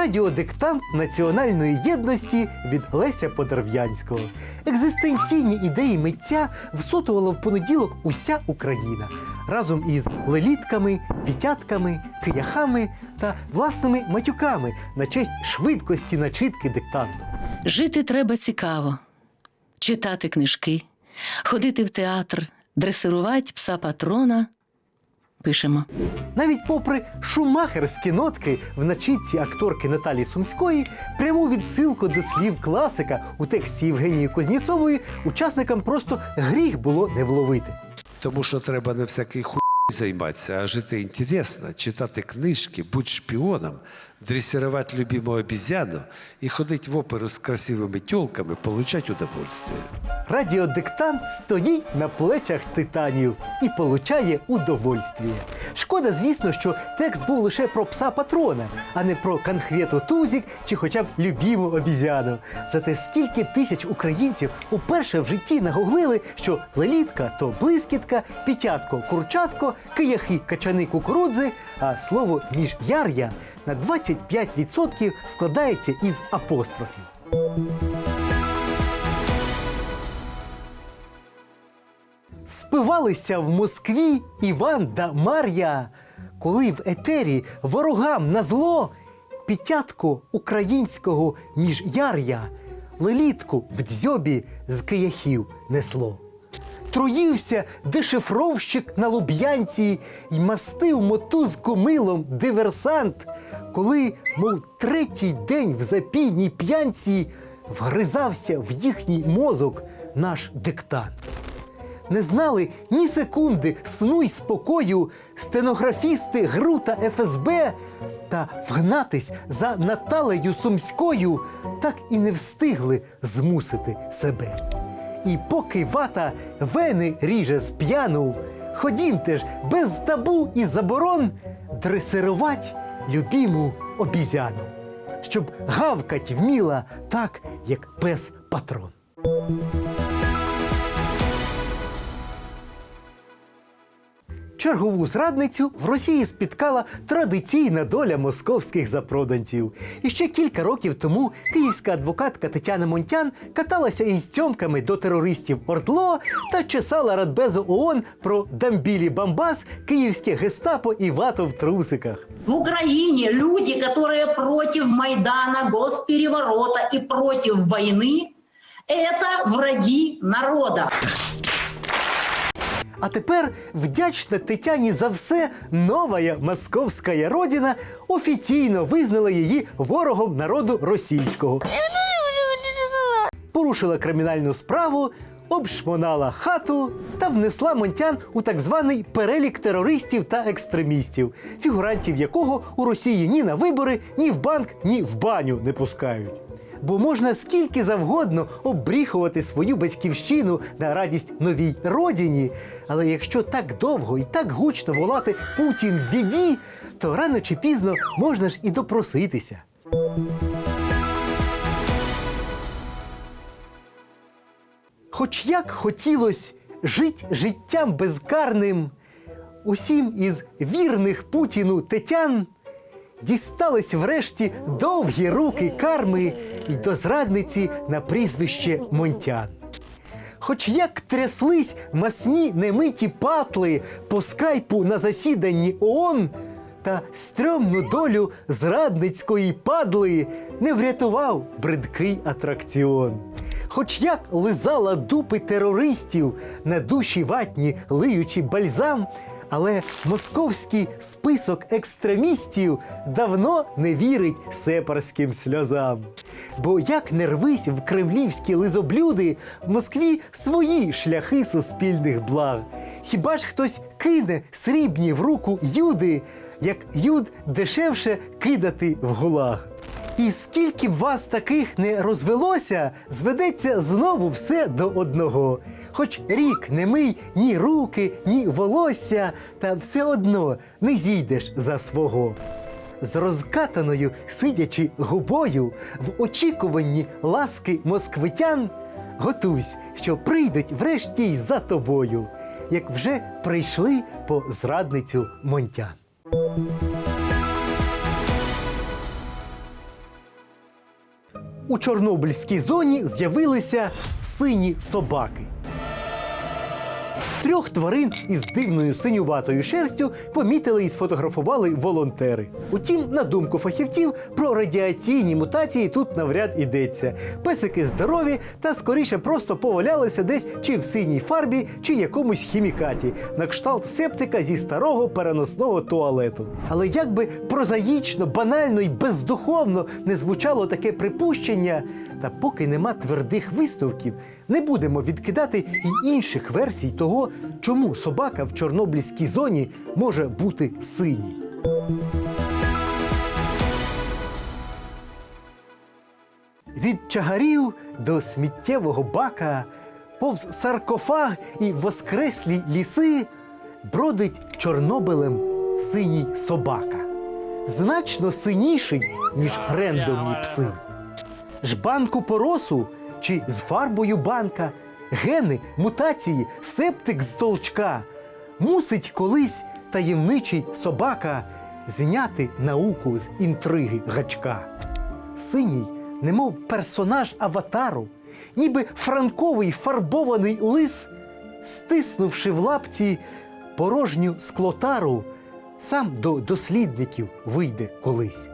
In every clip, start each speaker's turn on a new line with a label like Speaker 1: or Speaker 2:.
Speaker 1: Радіодиктант національної єдності від Леся Подерв'янського. Екзистенційні ідеї митця всотувала в понеділок уся Україна разом із лелітками, пітятками, кияхами та власними матюками на честь швидкості начитки диктанту.
Speaker 2: Жити треба цікаво, читати книжки, ходити в театр, дресирувати пса патрона. Пишемо.
Speaker 1: Навіть попри шумахерські нотки в начитці акторки Наталії Сумської, пряму відсилку до слів класика у тексті Євгенії Козніцової учасникам просто гріх було не вловити.
Speaker 3: Тому що треба не всякий хуй займатися, а жити інтересно, читати книжки, бути шпіоном, дресирувати любиму обізяну і ходити в оперу з красивими тілками, получати удовольствие.
Speaker 1: Радіодиктант стоїть на плечах титанів і получає удовольствіє. Шкода, звісно, що текст був лише про пса патрона, а не про конхвету тузік чи хоча б любіму обізяну. Зате скільки тисяч українців уперше в житті нагуглили, що лелітка то блискітка, пітятко курчатко, кияхи качани кукурудзи, а слово міжяр'я на 25% складається із апострофів. Спивалися в Москві Іван да Мар'я, коли в етері ворогам на зло пітятко українського міжяр'я лелітку в дзьобі з кияхів несло. Труївся дешифровщик на луб'янці й мастив мотузку милом диверсант, коли, мов третій день в запійній п'янці, вгризався в їхній мозок наш диктант. Не знали ні секунди сну й спокою стенографісти ГРУ та ФСБ, та вгнатись за Наталею Сумською так і не встигли змусити себе. І поки вата вени ріже з п'яну, ходімте ж без табу і заборон дресирувать любіму обізяну, щоб гавкать вміла так, як пес патрон. Чергову зрадницю в Росії спіткала традиційна доля московських запроданців. І ще кілька років тому київська адвокатка Тетяна Монтян каталася із цьомками до терористів Ордло та чесала Радбезу ООН про Дамбілі Бамбас, київське гестапо і вато в трусиках.
Speaker 4: В Украине люди, которые против Майдана, госпереворота и против войны, это враги народа.
Speaker 1: А тепер вдячна Тетяні за все, новая московська родина офіційно визнала її ворогом народу російського. Порушила кримінальну справу, обшмонала хату та внесла Монтян у так званий перелік терористів та екстремістів, фігурантів якого у Росії ні на вибори, ні в банк, ні в баню не пускають. Бо можна скільки завгодно обріхувати свою батьківщину на радість новій родині. Але якщо так довго і так гучно волати Путін в біді, то рано чи пізно можна ж і допроситися. Хоч як хотілось жить життям безкарним, усім із вірних Путіну тетян дістались врешті довгі руки карми й до зрадниці на прізвище Монтян. Хоч як тряслись масні немиті патли по скайпу на засіданні ООН, та стрьомну долю зрадницької падли не врятував бридкий атракціон. Хоч як лизала дупи терористів на душі ватні, лиючи бальзам, але московський список екстремістів давно не вірить сепарським сльозам. Бо як не рвись в кремлівські лизоблюди, в Москві свої шляхи суспільних благ. Хіба ж хтось кине срібні в руку юди, як юд дешевше кидати в гулаг? І скільки б вас таких не розвелося, зведеться знову все до одного. Хоч рік не мий ні руки, ні волосся, та все одно не зійдеш за свого. З розкатаною сидячи губою в очікуванні ласки москвитян, готуйсь, що прийдуть врешті й за тобою, як вже прийшли по зрадницю Монтян. У Чорнобильській зоні з'явилися сині собаки. Трьох тварин із дивною синюватою шерстю помітили і сфотографували волонтери. Утім, на думку фахівців, про радіаційні мутації тут навряд ідеться. Песики здорові та скоріше просто повалялися десь чи в синій фарбі, чи якомусь хімікаті, на кшталт септика зі старого переносного туалету. Але як би прозаїчно, банально і бездуховно не звучало таке припущення, та поки нема твердих висновків, не будемо відкидати і інших версій того, чому собака в Чорнобильській зоні може бути синій. Від чагарів до сміттєвого бака, повз саркофаг і воскреслі ліси бродить Чорнобилем синій собака. Значно синіший, ніж рендомні пси. Жбанку поросу чи з фарбою банка, гени, мутації, септик з толчка. Мусить колись таємничий собака зняти науку з інтриги гачка. Синій, немов персонаж аватару, ніби франковий фарбований лис, стиснувши в лапці порожню склотару, сам до дослідників вийде колись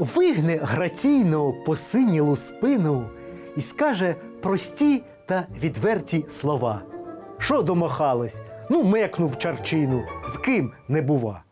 Speaker 1: вигне граційно посинілу спину і скаже прості та відверті слова. Що домахались? Ну, мекнув чарчину, з ким не бува.